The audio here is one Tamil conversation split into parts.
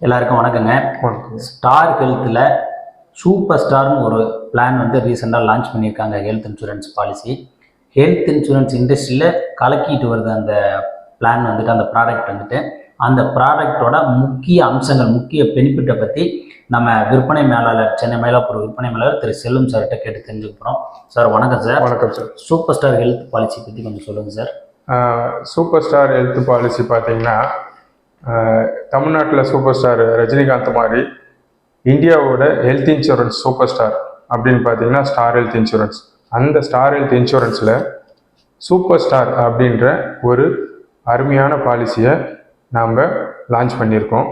எல்லாருக்கும் வணக்கங்க. ஸ்டார் ஹெல்த்தில் சூப்பர் ஸ்டார்னு ஒரு பிளான் வந்து ரீசெண்டாக லான்ச் பண்ணியிருக்காங்க health insurance policy health insurance இண்டஸ்ட்ரியில் கலக்கிட்டு வருது அந்த பிளான் வந்துட்டு அந்த ப்ராடக்ட் வந்துட்டு அந்த ப்ராடக்டோட முக்கிய அம்சங்கள் முக்கிய பெனிஃபிட்டை பற்றி நம்ம விற்பனை மேலாளர் சென்னை மயிலாப்பூர் விற்பனை மேலாளர் திரு செல்வம் சார்கிட்ட கேட்டு தெரிஞ்சுக்க போகிறோம் சார் வணக்கம் சார் வணக்கம் sir Super Star Health policy பற்றி கொஞ்சம் சொல்லுங்கள் sir Super Star Health policy பார்த்தீங்கன்னா தமிழ்நாட்டில் சூப்பர் ஸ்டார் ரஜினிகாந்த் மாதிரி இந்தியாவோட ஹெல்த் இன்சூரன்ஸ் சூப்பர் ஸ்டார் அப்படின்னு பார்த்தீங்கன்னா ஸ்டார் ஹெல்த் இன்சூரன்ஸ் அந்த ஸ்டார் ஹெல்த் இன்சூரன்ஸில் சூப்பர் ஸ்டார் அப்படின்ற ஒரு அருமையான பாலிசியை நாம் லான்ச் பண்ணியிருக்கோம்.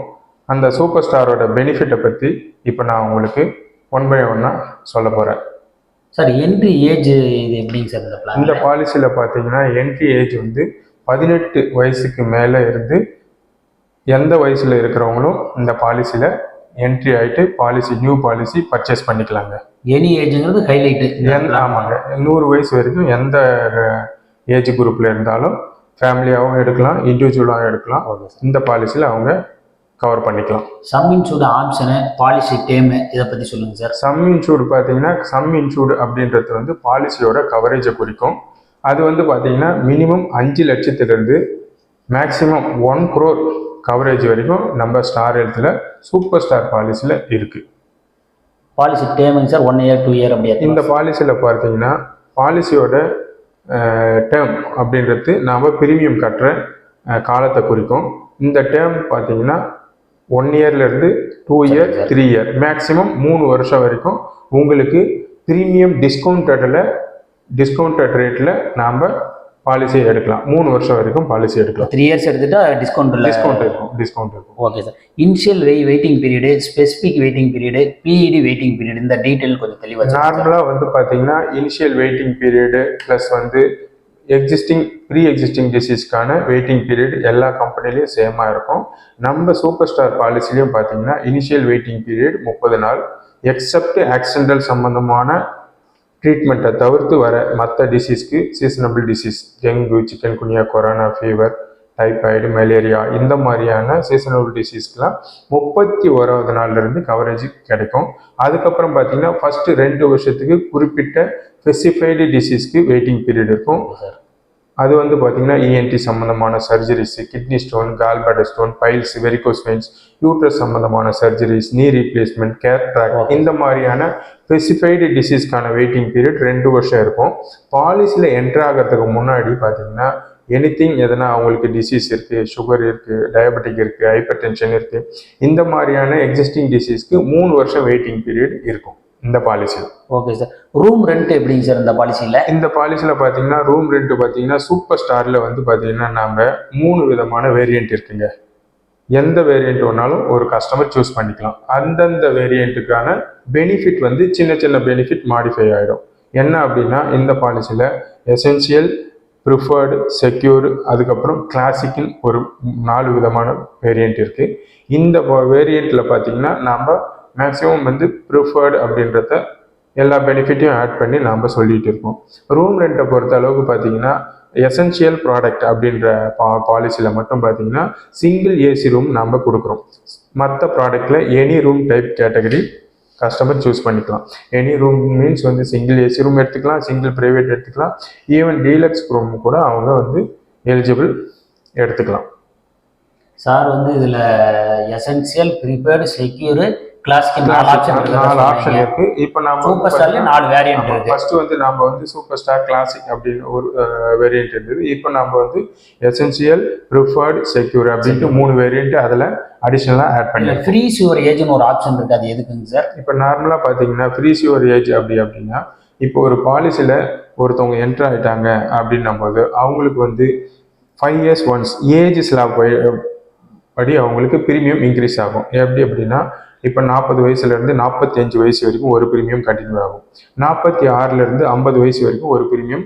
அந்த சூப்பர் ஸ்டாரோட பெனிஃபிட்டை பற்றி இப்போ நான் உங்களுக்கு ஒன் பை ஒன்னாக சொல்ல போகிறேன் சார் என்ட்ரி ஏஜ் இது எப்படிங்க சார் இந்த இந்த பாலிசியில் பார்த்தீங்கன்னா என்ட்ரி ஏஜ் வந்து பதினெட்டு வயசுக்கு மேலே இருந்து எந்த வயசில் இருக்கிறவங்களும் இந்த பாலிசியில் என்ட்ரி ஆகிட்டு பாலிசி நியூ பாலிசி பர்ச்சேஸ் பண்ணிக்கலாங்க. எனி ஏஜுங்கிறது ஹைலைட்டு எந்த ஆமாங்க. நூறு வயசு வரைக்கும் எந்த ஏஜ் குரூப்பில் இருந்தாலும் ஃபேமிலியாகவும் எடுக்கலாம் இண்டிவிஜுவலாகவும் எடுக்கலாம். இந்த பாலிசியில் அவங்க கவர் பண்ணிக்கலாம். Sum insured option policy term இதை பற்றி சொல்லுங்கள் சார் சம் இன்சூர்டு பார்த்தீங்கன்னா சம் இன்சூர்டு அப்படின்றது வந்து பாலிசியோட கவரேஜை குறிக்கும். அது வந்து பார்த்தீங்கன்னா மினிமம் அஞ்சு லட்சத்திலிருந்து மேக்ஸிமம் ஒன் குரோர் கவரேஜ் வரைக்கும் நம்ம ஸ்டார் ஹெல்த்தில் சூப்பர் ஸ்டார் பாலிசியில் இருக்குது policy டேமுங்க sir one year two year அப்படி இந்த பாலிசியில் பார்த்தீங்கன்னா பாலிசியோட டேர்ம் அப்படின்றது நாம் பிரீமியம் கட்டுற காலத்தை குறிக்கும். இந்த டேர்ம் பார்த்தீங்கன்னா one இயர்லேருந்து two year. Three year maximum மூணு வருஷம் வரைக்கும் உங்களுக்கு ப்ரீமியம் டிஸ்கவுண்டடில் டிஸ்கவுண்டட் ரேட்டில் நாம் பாலிசி எடுக்கலாம். மூணு வருஷம் வரைக்கும் பாலிசி எடுக்கலாம். த்ரீ இயர்ஸ் எடுத்துட்டா டிஸ்கவுண்ட் டிஸ்கவுண்ட் இருக்கும். டிஸ்கவுண்ட் இருக்கும். Okay sir initial wait waiting period specific waiting period PED waiting period இந்த டீட்டெயில் கொஞ்சம் தெளிவாக நார்மலாக வந்து பார்த்தீங்கன்னா இனிஷியல் வெயிட்டிங் பீரியடு ப்ளஸ் வந்து எக்ஸிஸ்டிங் ப்ரீ எக்ஸிஸ்டிங் டிசீஸ்க்கான வெயிட்டிங் பீரியட் எல்லா கம்பெனிலையும் சேமாக இருக்கும். நம்ம சூப்பர் ஸ்டார் பாலிசிலையும் பார்த்தீங்கன்னா இனிஷியல் வெயிட்டிங் பீரியட் முப்பது நாள் எக்ஸப்ட் ஆக்சிடென்டல் சம்பந்தமான ட்ரீட்மெண்ட்டை தவிர்த்து வர மற்ற டிசீஸ்க்கு seasonable disease dengue chikungunya corona fever typhoid malaria இந்த மாதிரியான சீசனபிள் டிசீஸ்க்கெலாம் முப்பத்தி ஓராவது நாள்லேருந்து கவரேஜ் கிடைக்கும் அதுக்கப்புறம் பார்த்தீங்கன்னா ஃபஸ்ட்டு ரெண்டு வருஷத்துக்கு குறிப்பிட்ட ஸ்பெசிஃபைடு டிசீஸ்க்கு வெயிட்டிங் பீரியட் இருக்கும் அது வந்து பார்த்தீங்கன்னா இஎன்டி சம்மந்தமான surgeries kidney stone gallbladder stone piles varicose veins uterus சம்மந்தமான surgeries knee replacement cataract. இந்த மாதிரியான ஸ்பெசிஃபைடு டிசீஸ்க்கான வெயிட்டிங் பீரியட் ரெண்டு வருஷம் இருக்கும். பாலிசியில் என்ட்ரு ஆகிறதுக்கு முன்னாடி பார்த்தீங்கன்னா எனிதிங் எதனா அவங்களுக்கு டிசீஸ் இருக்குது சுகர் இருக்குது டயபெட்டிக் இருக்குது ஹைப்பர் டென்ஷன் இருக்குது இந்த மாதிரியான எக்ஸிஸ்டிங் டிசீஸ்க்கு மூணு வருஷம் வெயிட்டிங் பீரியட் இருக்கும் இந்த பாலிசியில் ஓகே சார் ரூம் ரெண்ட் எப்படிங்க சார் இந்த பாலிசியில் இந்த பாலிசியில் பார்த்தீங்கன்னா ரூம் ரெண்ட் பார்த்தீங்கன்னா சூப்பர் ஸ்டாரில் வந்து பார்த்தீங்கன்னா நாம் மூணு விதமான வேரியண்ட் இருக்குங்க. எந்த வேரியண்ட் வேணாலும் ஒரு கஸ்டமர் சூஸ் பண்ணிக்கலாம். அந்தந்த வேரியண்ட்டுக்கான பெனிஃபிட் வந்து சின்ன சின்ன பெனிஃபிட் மாடிஃபை ஆகிடும் என்ன அப்படின்னா இந்த பாலிசியில் எசென்சியல் ப்ரிஃபர்டு செக்யூர் அதுக்கப்புறம் கிளாசிக்னு ஒரு நாலு விதமான வேரியண்ட் இருக்குது இந்த வேரியண்ட்டில் பார்த்தீங்கன்னா நாம் மேக்ஸிமம் வந்து ப்ரிஃபர்டு அப்படின்றத எல்லா பெனிஃபிட்டையும் ஆட் பண்ணி நாம் சொல்லிகிட்டு இருக்கோம். ரூம் ரெண்ட்டை பொறுத்த அளவுக்கு பார்த்தீங்கன்னா எசென்ஷியல் ப்ராடக்ட் அப்படின்ற பா பாலிசியில் மட்டும் பார்த்தீங்கன்னா சிங்கிள் ஏசி ரூம் நம்ம கொடுக்குறோம். மற்ற ப்ராடக்டில் any room type category customer choose பண்ணிக்கலாம். எனி ரூம் மீன்ஸ் வந்து சிங்கிள் ஏசி ரூம் எடுத்துக்கலாம் சிங்கிள் ப்ரைவேட் எடுத்துக்கலாம். ஈவன் டீலக்ஸ் ரூம் கூட அவங்க வந்து எலிஜிபிள் எடுத்துக்கலாம். சார் வந்து இதில் எசென்சியல் ப்ரிப்பேர்டு செக்யூரு கிளாஸ்க்கு நாலு ஆப்ஷன் நாலு ஆப்ஷன் இருக்கு. இப்போ நாம சூப்பர் ஸ்டார்லேயே நாலு வேரியன்ட் இருக்கு. ஃபர்ஸ்ட் வந்து நாம வந்து சூப்பர் ஸ்டார் கிளாசிக் அப்படின்னு ஒரு வேரியன்ட் இருந்தது. இப்போ நம்ம வந்து எசென்சியல் ப்ரிஃபர்டு செக்யூர் அப்படின்ட்டு மூணு வேரியன்ட் அதில் அடிஷ்னலாக ஆட் ஃப்ரீஸ் யுவர் ஏஜ்னு ஒரு ஆப்ஷன் இருக்கு. அது எதுக்குங்க சார் இப்போ நார்மலாக பார்த்தீங்கன்னா ஃப்ரீஸ் யுவர் ஏஜ் அப்படி அப்படின்னா இப்போ ஒரு பாலிசியில் ஒருத்தவங்க என்டர் ஆயிட்டாங்க அப்படின்னும் போது அவங்களுக்கு வந்து five years once age slab படி அவங்களுக்கு ப்ரீமியம் இன்க்ரீஸ் ஆகும். எப்படி அப்படின்னா இப்போ நாற்பது வயசுலேருந்து நாற்பத்தி அஞ்சு வயசு வரைக்கும் ஒரு ப்ரீமியம் கண்டினியூ ஆகும். நாற்பத்தி ஆறுலேருந்து ஐம்பது வயசு வரைக்கும் ஒரு ப்ரீமியம்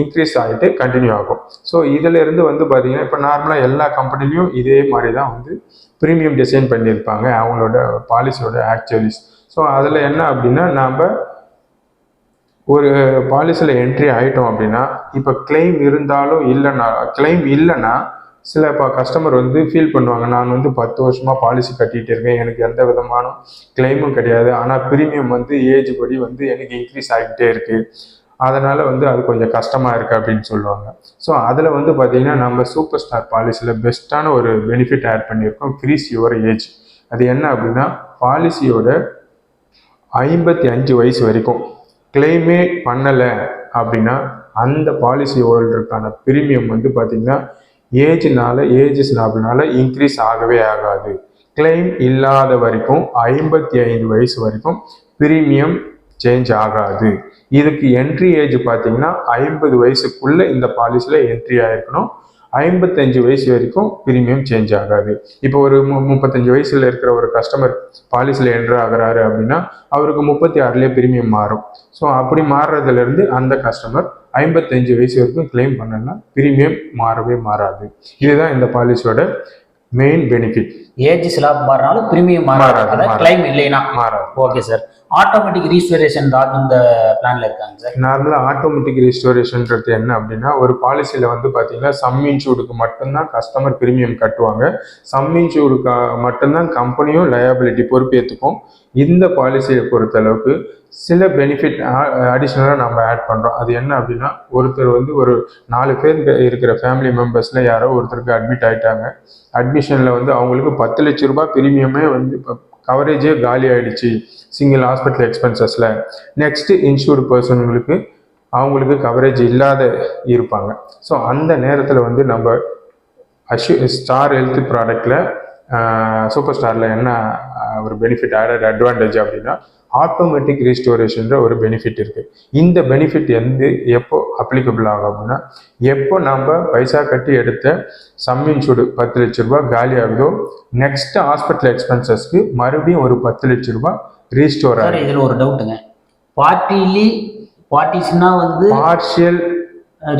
இன்க்ரீஸ் ஆகிட்டு கண்டினியூ ஆகும். ஸோ இதில் இருந்து வந்து பார்த்தீங்கன்னா இப்போ நார்மலாக எல்லா கம்பெனிலையும் இதே மாதிரி தான் வந்து ப்ரீமியம் டிசைன் பண்ணியிருப்பாங்க. அவங்களோட பாலிசியோட ஆக்சுவலிஸ் ஸோ அதில் என்ன அப்படின்னா நாம் ஒரு பாலிசியில் என்ட்ரி ஆகிட்டோம் அப்படின்னா இப்போ கிளைம் இருந்தாலும் இல்லைன்னா கிளைம் இல்லைன்னா சில இப்போ கஸ்டமர் வந்து ஃபீல் பண்ணுவாங்க. நான் வந்து பத்து வருஷமாக பாலிசி கட்டிகிட்டு இருக்கேன். எனக்கு எந்த விதமான கிளைமும் கிடையாது. ஆனால் ப்ரீமியம் வந்து ஏஜ் படி வந்து எனக்கு இன்க்ரீஸ் ஆகிக்கிட்டே இருக்குது அதனால் வந்து அது கொஞ்சம் கஷ்டமாக இருக்குது அப்படின்னு சொல்லுவாங்க. ஸோ அதில் வந்து பார்த்திங்கன்னா நம்ம சூப்பர் ஸ்டார் பாலிசியில் பெஸ்ட்டான ஒரு பெனிஃபிட் ஆட் பண்ணியிருக்கோம். ஃப்ரீஸ் யுவர் ஏஜ் அது என்ன அப்படின்னா பாலிசியோட ஐம்பத்தி அஞ்சு வயசு வரைக்கும் கிளைமே பண்ணலை அப்படின்னா அந்த பாலிசி ஹோல்டருக்கான ப்ரீமியம் வந்து பார்த்திங்கன்னா ஏஜ்னால ஏஜ் ஸ்லாப்னால இன்க்ரீஸ் ஆகவே ஆகாது. கிளைம் இல்லாத வரைக்கும் ஐம்பத்தி ஐந்து வயசு வரைக்கும் ப்ரீமியம் சேஞ்ச் ஆகாது. இதுக்கு என்ட்ரி ஏஜ் பார்த்தீங்கன்னா ஐம்பது வயசுக்குள்ள இந்த பாலிசியில் என்ட்ரி ஆகிருக்கணும் ஐம்பத்தஞ்சு வயசு வரைக்கும் ப்ரீமியம் சேஞ்ச் ஆகாது. இப்போ ஒரு மு முப்பத்தஞ்சு வயசுல இருக்கிற ஒரு கஸ்டமர் பாலிசியில் என்ட்ரு ஆகுறாரு அப்படின்னா அவருக்கு முப்பத்தி ஆறுலேயே பிரீமியம் மாறும். ஸோ அப்படி மாறுறதுலேருந்து அந்த கஸ்டமர் ஐம்பத்தஞ்சு வயசு வரைக்கும் கிளைம் பண்ணலாம் ப்ரீமியம் மாறவே மாறாது. இதுதான் இந்த பாலிசியோட மெயின் பெனிஃபிட் ஏஜ் ஸ்லாப் மாறினாலும் ப்ரீமியம் மாறாது. அதாவது. கிளைம் இல்லைன்னா. மாறாது. ஓகே சார் ஆட்டோமேட்டிக் ரீஸ்டரேஷன் தான் இந்த பிளான்ல இருக்காங்க சார் நார்மலாக ஆட்டோமேட்டிக் ரெஸ்டோரேஷன்ன்றது என்ன அப்படின்னா ஒரு பாலிசியில் வந்து பார்த்தீங்கன்னா சம் இன்சூர்டுக்கு மட்டும்தான் கஸ்டமர் பிரீமியம் கட்டுவாங்க. சம் இன்சூர்டுக்கு மட்டும்தான் கம்பெனியும் லயபிலிட்டி பொறுப்பேற்றுக்கும் இந்த பாலிசியை பொறுத்தளவுக்கு சில பெனிஃபிட் அடிஷ்னலாக நம்ம ஆட் பண்ணுறோம் அது என்ன அப்படின்னா ஒருத்தர் வந்து ஒரு நாலு பேர் இருக்கிற ஃபேமிலி மெம்பர்ஸில் யாரோ ஒருத்தருக்கு அட்மிட் ஆகிட்டாங்க அட்மிஷனில் வந்து அவங்களுக்கு பத்து லட்ச ரூபாய் பிரீமியமே வந்து இப்போ கவரேஜே காலி ஆகிடுச்சு சிங்கிள் ஹாஸ்பிட்டல் எக்ஸ்பென்சஸில் நெக்ஸ்ட்டு இன்சூர்டு பர்சன்களுக்கு அவங்களுக்கு கவரேஜ் இல்லாத இருப்பாங்க. ஸோ அந்த நேரத்தில் வந்து நம்ம அஷ்யூ ஸ்டார் ஹெல்த் ப்ராடக்டில் சூப்பர் ஸ்டாரில் என்ன ஒரு பெனிஃபிட் ஆடட் அட்வான்டேஜ் அப்படின்னா ஆட்டோமேட்டிக் ரீஸ்டோரேஷன்ற ஒரு பெனிஃபிட் இருக்குது இந்த பெனிஃபிட் எந்த எப்போ அப்ளிகபிள் ஆகும் அப்படின்னா எப்போ நம்ம பைசா கட்டி எடுத்த சம் இன்சூர்டு பத்து லட்ச ரூபாய் காலி ஆகுதோ நெக்ஸ்ட் ஹாஸ்பிட்டல் எக்ஸ்பென்சஸ்க்கு மறுபடியும் ஒரு பத்து லட்ச ரூபாய் ரீஸ்டோர் ஆகும் இதுல ஒரு டவுட்டுங்க பார்ட்டிலி பார்ட்டிஸ்னா வந்து பார்ஷியல்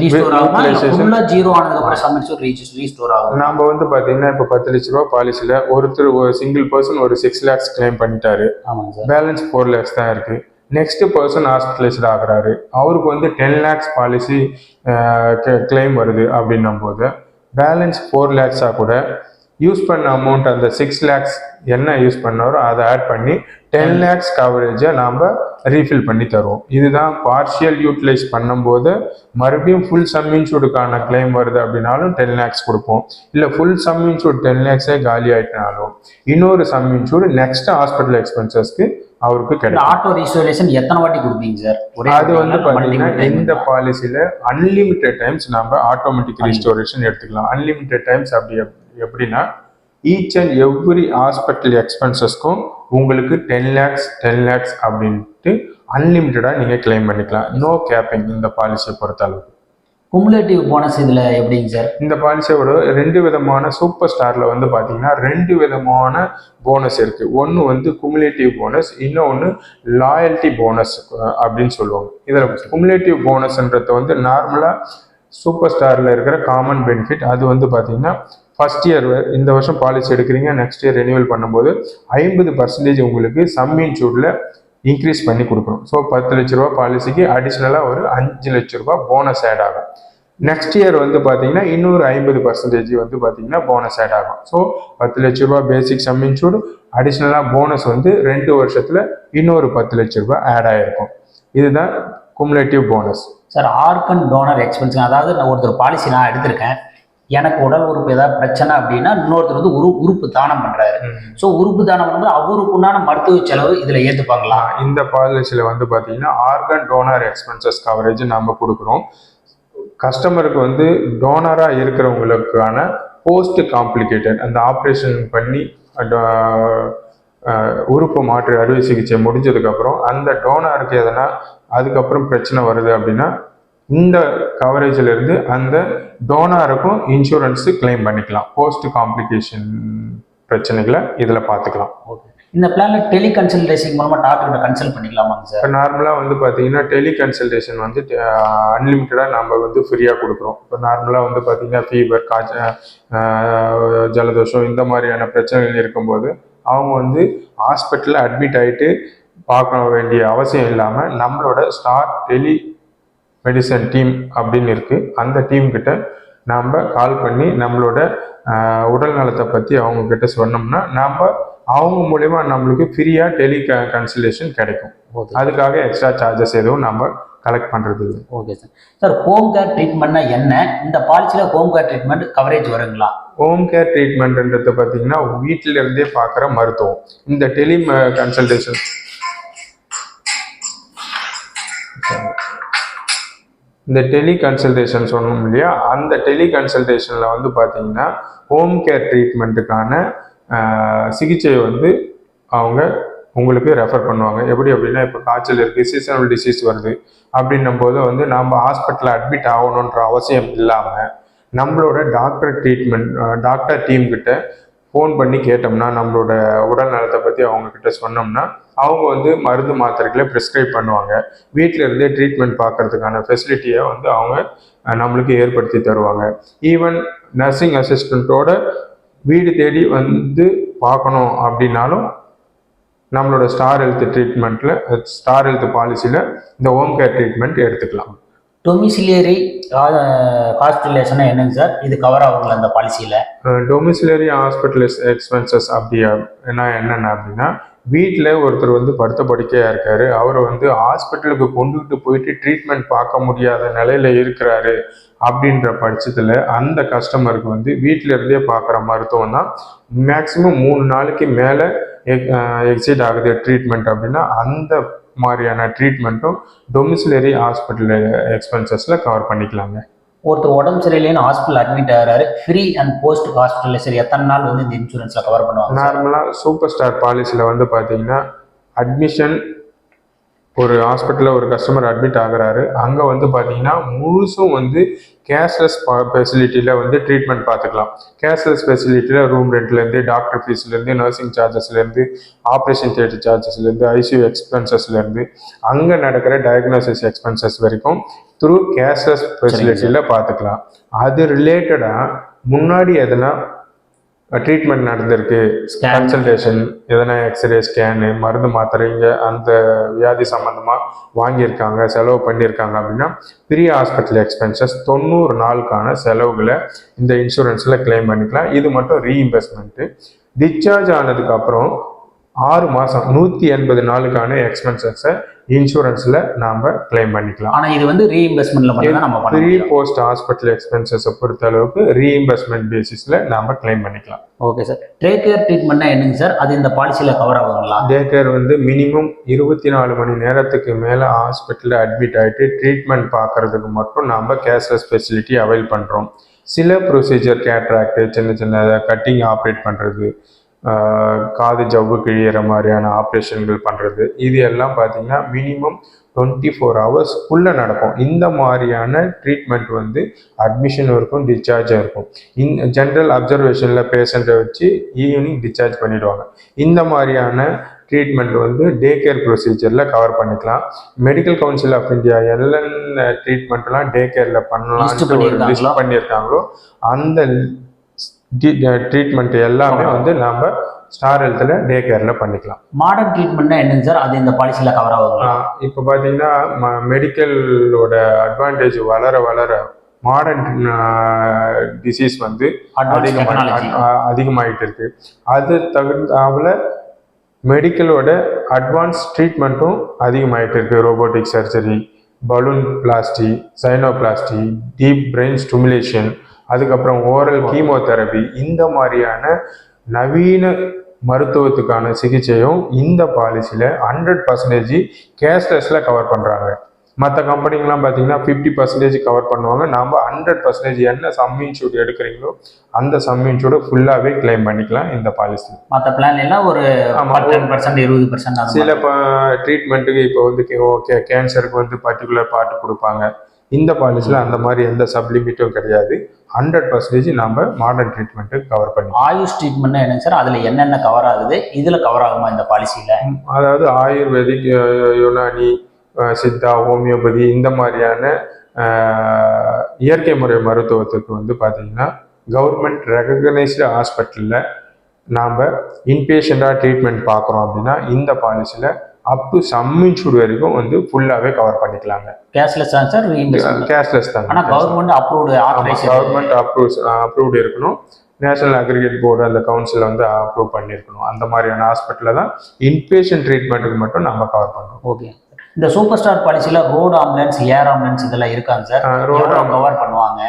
ரீஸ்டோர் ஆகுமா? ஜீரோ ஆனதுக்கு அப்புறம் சம்மிட்ஸ் ரீச் ரீஸ்டோர் ஆகும்? நாம வந்து பாத்தீங்கன்னா இப்போ பத்து லட்ச ரூபாய் பாலிசியில் ஒருத்தர் ஒரு சிங்கிள் பர்சன் ஒரு சிக்ஸ் லேக்ஸ் கிளைம் பண்ணிட்டாரு. ஆமாங்க சார். பேலன்ஸ் ஃபோர் லேக்ஸ் தான் இருக்கு. நெக்ஸ்ட் பர்சன் ஹாஸ்பிட்டலைஸ்ட் ஆகுறாரு. அவருக்கு வந்து டென் லேக்ஸ் பாலிசி கிளைம் வருது அப்படின்னும் போது பேலன்ஸ் ஃபோர் லேக்ஸாக கூட யூஸ் பண்ண அமௌண்ட் அந்த சிக்ஸ் லேக்ஸ் என்ன யூஸ் பண்ணாரோ அதை ஆட் பண்ணி டென் லேக்ஸ் கவரேஜை நாம் ரீஃபில் பண்ணி தருவோம். இதுதான் பார்ஷியல் யூட்டிலைஸ் பண்ணும்போது மறுபடியும் ஃபுல் சம் இன்சூர்டுக்கான கிளைம் வருது அப்படின்னாலும் டென் லேக்ஸ் கொடுப்போம். இல்லை ஃபுல் சம் இன்சூர்ட் டென் லேக்ஸே காலி ஆயிட்டனாலும் இன்னொரு சம் இன்சூர்டு நெக்ஸ்ட் ஹாஸ்பிட்டல் எக்ஸ்பென்சஸ்க்கு அவருக்கு கிடைக்கும். ஆட்டோ ரீஸ்டோரேஷன் எத்தனை வாட்டி கொடுப்பீங்க சார்? அது வந்து time இந்த? பாலிசியில அன்லிமிட்டெட் டைம்ஸ் நம்ம ஆட்டோமேட்டிக் ரிஸ்டோரேஷன் எடுத்துக்கலாம். அன்லிமிட்டெட் டைம்ஸ் அப்படி எப்- எப்படின்னா ஈச் அண்ட் எவ்ரி ஹாஸ்பிட்டல் எக்ஸ்பென்சஸ்க்கும் உங்களுக்கு டென் லேக்ஸ் டென் லேக்ஸ் அப்படின்ட்டு அன்லிமிட்டடாக நீங்கள் கிளைம் பண்ணிக்கலாம். நோ கேப்பிங் இந்த பாலிசியை பொறுத்த அளவுக்கு குமுலேட்டிவ் போனஸ் இதுல எப்படிங்க சார்? இந்த பாலிசியோட ரெண்டு விதமான சூப்பர் ஸ்டார்ல வந்து பாத்தீங்கன்னா ரெண்டு விதமான போனஸ் இருக்கு. ஒன்று வந்து குமுலேட்டிவ் போனஸ் இன்னொன்று லாயல்ட்டி போனஸ் அப்படின்னு சொல்லுவாங்க. இதில் குமுலேட்டிவ் போனஸ்ன்றது வந்து நார்மலாக சூப்பர் ஸ்டாரில் இருக்கிற காமன் பெனிஃபிட் அது வந்து பார்த்தீங்கன்னா ஃபர்ஸ்ட் இயர் இந்த வருஷம் பாலிசி எடுக்கிறீங்க நெக்ஸ்ட் இயர் ரெனியூவல் பண்ணும்போது ஐம்பது பர்சன்டேஜ் உங்களுக்கு சம் இன்சூர்டில் இன்க்ரீஸ் பண்ணி கொடுக்கணும். ஸோ பத்து லட்ச ரூபா பாலிசிக்கு அடிஷ்னலாக ஒரு அஞ்சு லட்ச ரூபா போனஸ் ஆட் ஆகும். நெக்ஸ்ட் இயர் வந்து பார்த்தீங்கன்னா இன்னொரு ஐம்பது பர்சன்டேஜ் வந்து பார்த்தீங்கன்னா போனஸ் ஆட் ஆகும். ஸோ பத்து லட்ச ரூபா பேசிக் சம் இன்சூர்டு அடிஷ்னலாக போனஸ் வந்து ரெண்டு வருஷத்தில் இன்னொரு பத்து லட்ச ரூபா ஆட் ஆகிருக்கும் இதுதான் cumulative bonus sir organ donor expense அதாவது நான் ஒருத்தர் பாலிசி நான் எடுத்திருக்கேன். எனக்கு உடல் உறுப்பு ஏதாவது பிரச்சனை அப்படின்னா இன்னொருத்தர் வந்து உரு உறுப்பு தானம் பண்றாரு. ஸோ உறுப்பு தானம் பண்ணும்போது அவருக்கு உண்டான மருத்துவ செலவு இதுல ஏத்துப்பாங்களா? இந்த பாலிசியில் வந்து பார்த்தீங்கன்னா ஆர்கன் டோனர் எக்ஸ்பென்சஸ் கவரேஜ் நம்ம கொடுக்குறோம். கஸ்டமருக்கு வந்து டோனராக இருக்கிறவங்களுக்கான போஸ்ட் காம்ப்ளிகேட்டட் அந்த ஆப்ரேஷன் பண்ணி உறுப்பு மாற்று அறுவை சிகிச்சை முடிஞ்சதுக்கப்புறம் அந்த டோனருக்கு எதனா அதுக்கப்புறம் பிரச்சனை வருது அப்படின்னா இந்த கவரேஜில் இருந்து அந்த டோனாருக்கும் இன்சூரன்ஸு கிளைம் பண்ணிக்கலாம். போஸ்ட் காம்ப்ளிகேஷன் பிரச்சனைகளை இதில் பார்த்துக்கலாம். ஓகே இந்த பிளான்ல டெலி கன்சல்டேஷன் மூலமா டாக்டர்கிட்ட கன்சல்ட் பண்ணிக்கலாமாங்க சார் இப்போ நார்மலாக வந்து பார்த்தீங்கன்னா டெலி கன்சல்டேஷன் வந்து அன்லிமிட்டடாக நம்ம வந்து ஃப்ரீயாக கொடுக்குறோம். இப்போ நார்மலாக வந்து பார்த்தீங்கன்னா ஃபீவர் காய்ச்ச ஜலதோஷம் இந்த மாதிரியான பிரச்சனைகள் இருக்கும்போது அவங்க வந்து ஹாஸ்பிட்டலில் அட்மிட் ஆகிட்டு பார்க்க வேண்டிய அவசியம் இல்லாமல் நம்மளோட ஸ்டார் டெலி மெடிசன் டீம் அப்படின்னு இருக்குது அந்த டீம் கிட்ட நாம் கால் பண்ணி நம்மளோட உடல் நலத்தை பற்றி அவங்க கிட்ட சொன்னோம்னா நாம் அவங்க மூலயமா நம்மளுக்கு ஃப்ரீயாக டெலி கன்சல்டேஷன் கிடைக்கும். அதுக்காக எக்ஸ்ட்ரா சார்ஜஸ் எதுவும் நம்ம கலெக்ட் பண்ணுறது இல்லை. Okay sir sir home care ட்ரீட்மெண்ட்னா என்ன? இந்த பாலிசியில் ஹோம் கேர் ட்ரீட்மெண்ட் கவரேஜ் வருங்களா? ஹோம் கேர் ட்ரீட்மெண்ட்ன்றது பார்த்தீங்கன்னா வீட்டில இருந்தே பார்க்குற மருத்துவம். இந்த டெலி கன்சல்டேஷன் இந்த டெலி கன்சல்டேஷன் சொன்னோம் இல்லையா? அந்த டெலி கன்சல்டேஷனில் வந்து பார்த்தீங்கன்னா ஹோம் கேர் ட்ரீட்மெண்ட்டுக்கான சிகிச்சையை வந்து அவங்க உங்களுக்கு ரெஃபர் பண்ணுவாங்க. எப்படி அப்படின்னா இப்போ காய்ச்சல் இருக்குது சீசனல் டிசீஸ் வருது அப்படின்னும் போது வந்து நம்ம ஹாஸ்பிட்டலில் அட்மிட் ஆகணுன்ற அவசியம் இல்லாமல் நம்மளோட டாக்டர் ட்ரீட்மெண்ட் டாக்டர் டீம் கிட்ட ஃபோன் பண்ணி கேட்டோம்னா நம்மளோட உடல் நலத்தை பற்றி அவங்கக்கிட்ட சொன்னோம்னா அவங்க வந்து மருந்து மாத்திரைகளை ப்ரிஸ்கிரைப் பண்ணுவாங்க. வீட்டில் இருந்தே ட்ரீட்மெண்ட் பார்க்கறதுக்கான ஃபெசிலிட்டியை வந்து அவங்க நம்மளுக்கு ஏற்படுத்தி தருவாங்க. ஈவன் நர்சிங் அசிஸ்டண்ட்டோட வீடு தேடி வந்து பார்க்கணும் அப்படின்னாலும் நம்மளோட ஸ்டார் ஹெல்த் ட்ரீட்மெண்ட்டில் ஸ்டார் ஹெல்த் பாலிசியில் இந்த ஹோம் கேர் ட்ரீட்மெண்ட் எடுத்துக்கலாம். டொமிசிலியரி ஹாஸ்பிட்டலேஷன் என்னங்க சார்? இது கவர் ஆகுங்களா அந்த பாலிசியில் டொமிசிலரி ஹாஸ்பிட்டல் எக்ஸ்பென்சஸ் அப்படி என்ன என்னென்ன அப்படின்னா வீட்டில் ஒருத்தர் வந்து படுத்த படுக்கையாக இருக்காரு. அவரை வந்து ஹாஸ்பிட்டலுக்கு கொண்டுகிட்டு போயிட்டு ட்ரீட்மெண்ட் பார்க்க முடியாத நிலையில் இருக்கிறாரு அப்படின்ற பட்சத்தில் அந்த கஸ்டமருக்கு வந்து வீட்டில இருந்தே பார்க்குற மருத்துவம் தான் மேக்ஸிமம் மூணு நாளைக்கு மேலே எக்ஸைட் ஆகுது ட்ரீட்மெண்ட் அப்படின்னா அந்த மாதிரியான ட்ரீட்மெண்ட்டும் டொமிசிலரி ஹாஸ்பிட்டல் எக்ஸ்பென்சஸில் கவர் பண்ணிக்கலாங்க. ஒருத்தர் உடம்பு சரியில்லைன்னு ஹாஸ்பிட்டல் அட்மிட் ஆகிறாரு. ஃப்ரீ அண்ட் போஸ்ட் ஹாஸ்பிட்டலில் சரி எத்தனை நாள் வந்து இந்த இன்சூரன்ஸில் கவர் பண்ணுவாங்க? நார்மலாக சூப்பர் ஸ்டார் பாலிசியில் வந்து பார்த்தீங்கன்னா அட்மிஷன் ஒரு ஹாஸ்பிட்டலில் ஒரு கஸ்டமர் அட்மிட் ஆகுறாரு. அங்கே வந்து பார்த்தீங்கன்னா முழுசும் வந்து கேஷ்லெஸ் ஃபெசிலிட்டியில் வந்து ட்ரீட்மெண்ட் பார்த்துக்கலாம் கேஷ்லெஸ் ஃபெசிலிட்டியில் ரூம் ரெண்ட்லேருந்து டாக்டர் ஃபீஸ்லேருந்து நர்சிங் சார்ஜஸ்லேருந்து ஆப்ரேஷன் தியேட்டர் சார்ஜஸ்லேருந்து ஐசியூ எக்ஸ்பென்சஸ்லேருந்து அங்கே நடக்கிற டயக்னோசிஸ் எக்ஸ்பென்சஸ் வரைக்கும் த்ரூ கேஷ்லெஸ் ஃபெசிலிட்டியில் பார்த்துக்கலாம் அது ரிலேட்டடாக முன்னாடி எதனா ட்ரீட்மெண்ட் நடந்திருக்கு. Scan. கன்சல்டேஷன் எதனா எக்ஸ்ரே ஸ்கேனு மருந்து மாத்திரைங்க அந்த வியாதி சம்மந்தமாக வாங்கியிருக்காங்க செலவு பண்ணியிருக்காங்க அப்படின்னா பெரிய ஹாஸ்பிட்டல் எக்ஸ்பென்சஸ் தொண்ணூறு நாளுக்கான செலவுகளை இந்த இன்சூரன்ஸில் கிளைம் பண்ணிக்கலாம். இது மட்டும் ரீஇம்பெஸ்ட்மெண்ட்டு டிஸ்சார்ஜ் ஆனதுக்கு அப்புறம் ஆறு மாதம் நூற்றி எண்பது நாளுக்கான எக்ஸ்பென்சஸை இன்சூரன்ஸில் நாம் கிளைம் பண்ணிக்கலாம். ஆனால் இது வந்து ரீஇன்வெஸ்ட்மெண்ட்டில் மட்டும் நம்ம ப்ரீ போஸ்ட் ஹாஸ்பிட்டல் எக்ஸ்பென்சஸை பொறுத்த அளவுக்கு ரீஇம்பெஸ்ட்மெண்ட் பேசிஸில் நாம் கிளைம் பண்ணிக்கலாம். ஓகே சார் டே கேர் ட்ரீட்மெண்ட்னா என்னங்க சார் அது இந்த பாலிசியில் கவர் ஆகுங்களா டே கேர் வந்து மினிமம் இருபத்தி நாலு மணி நேரத்துக்கு மேலே ஹாஸ்பிட்டலில் அட்மிட் ஆகிட்டு ட்ரீட்மெண்ட் பார்க்கறதுக்கு மட்டும் நாம் கேஷ்லெஸ் ஃபெசிலிட்டி அவைல் பண்ணுறோம் சில ப்ரொசீஜர் கேட்ராக்டு சின்ன சின்ன கட்டிங் ஆப்ரேட் பண்ணுறது காது ஜவ்வு கிழியிற மாதிரியான ஆப்ரேஷன்கள் பண்ணுறது இது எல்லாம் பார்த்தீங்கன்னா மினிமம் டுவெண்ட்டி ஃபோர் ஹவர்ஸ்க்குள்ளே நடக்கும். இந்த மாதிரியான ட்ரீட்மெண்ட் வந்து அட்மிஷன் இருக்கும் டிஸ்சார்ஜும் இருக்கும். இன் ஜென்ரல் அப்சர்வேஷனில் பேஷண்ட்டை வச்சு ஈவினிங் டிஸ்சார்ஜ் பண்ணிடுவாங்க. இந்த மாதிரியான ட்ரீட்மெண்ட் வந்து டே கேர் ப்ரொசீஜரில் கவர் பண்ணிக்கலாம். மெடிக்கல் கவுன்சில் ஆஃப் இந்தியா என்னென்ன ட்ரீட்மெண்ட்லாம் டே கேரில்? லிஸ்ட் பண்ணியிருக்காங்களோ அந்த ட்ரீட்மெண்ட் எல்லாமே வந்து நம்ம ஸ்டார் ஹெல்த்தில் டே கேரில் பண்ணிக்கலாம். மாடர்ன் ட்ரீட்மெண்ட்னா என்னங்க சார் அது இந்த பாலிசியில் கவர் ஆகுங்களா இப்போ பார்த்தீங்கன்னா மெடிக்கலோட அட்வான்டேஜ் வளர வளர மாடர்ன் டிசீஸ் வந்து அதிகமாக டெக்னாலஜி அதிகமாயிட்டு இருக்கு. அது தகுந்தாவில் மெடிக்கலோட அட்வான்ஸ் ட்ரீட்மெண்ட்டும் அதிகமாயிட்டு இருக்கு. Robotic surgery balloon plasty sinuplasty deep brain stimulation அதுக்கப்புறம் ஓரல் கீமோதெரபி இந்த மாதிரியான நவீன மருத்துவத்துக்கான சிகிச்சையும் இந்த பாலிசியில் ஹண்ட்ரட் பர்சன்டேஜ் கேஷ்லெஸில் கவர் பண்ணுறாங்க மற்ற கம்பெனிங்கெலாம் பார்த்தீங்கன்னா ஃபிஃப்டி பர்சன்டேஜ் கவர் பண்ணுவாங்க. நாம் ஹண்ட்ரட் பர்சன்டேஜ் என்ன சம் இன்சூட் எடுக்கிறீங்களோ அந்த சம் இன்சூரை ஃபுல்லாகவே கிளைம் பண்ணிக்கலாம் இந்த பாலிசி மற்ற பிளான் எல்லாம் ஒரு பர்சன்ட் இருபது பர்சன்ட் சில. ட்ரீட்மெண்ட்டுக்கு இப்போ வந்து ஓகே கேன்சருக்கு வந்து பர்டிகுலர் பார்ட் கொடுப்பாங்க. இந்த பாலிசியில் அந்த மாதிரி எந்த சப்ளிமிட்டும் கிடையாது. ஹண்ட்ரட் பர்சன்டேஜ் நம்ம மாடர்ன் ட்ரீட்மெண்ட்டு கவர் பண்ணி ஆயுஷ் ட்ரீட்மெண்ட்னா என்னங்க சார் அதில் என்னென்ன கவர் ஆகுது? இதில் கவர் ஆகுமா இந்த பாலிசியில் அதாவது ஆயுர்வேதிக் யுனானி சித்தா ஹோமியோபதி இந்த மாதிரியான இயற்கை முறை மருத்துவத்துக்கு வந்து பார்த்தீங்கன்னா கவர்மெண்ட் ரெகக்னைஸ்டு ஹாஸ்பிட்டலில் நாம் இன்பேஷண்ட்டாக ட்ரீட்மெண்ட் பார்க்குறோம் அப்படின்னா இந்த பாலிசியில் அப் டு சம் வரைக்கும் வந்து ஃபுல்லாகவே கவர் பண்ணிக்கலாங்க. கேஷ்லெஸ் தான் சார் கேஷ்லெஸ் ஆனா தாங்க government approved government approve approved இருக்கணும். நேஷனல் அக்ரிகேட் போர்டு அந்த கவுன்சில் வந்து அப்ரூவ் பண்ணியிருக்கணும் அந்த மாதிரியான ஹாஸ்பிட்டலில் தான் இன்பேஷன் ட்ரீட்மெண்ட்டுக்கு மட்டும் நம்ம கவர் பண்ணுறோம் ஓகே இந்த சூப்பர் ஸ்டார் பாலிசியில் ரோடு ஆம்புலன்ஸ் ஏர் ஆம்புலன்ஸ் இதெல்லாம் இருக்காங்க சார் ரோடு கவர் பண்ணுவாங்க?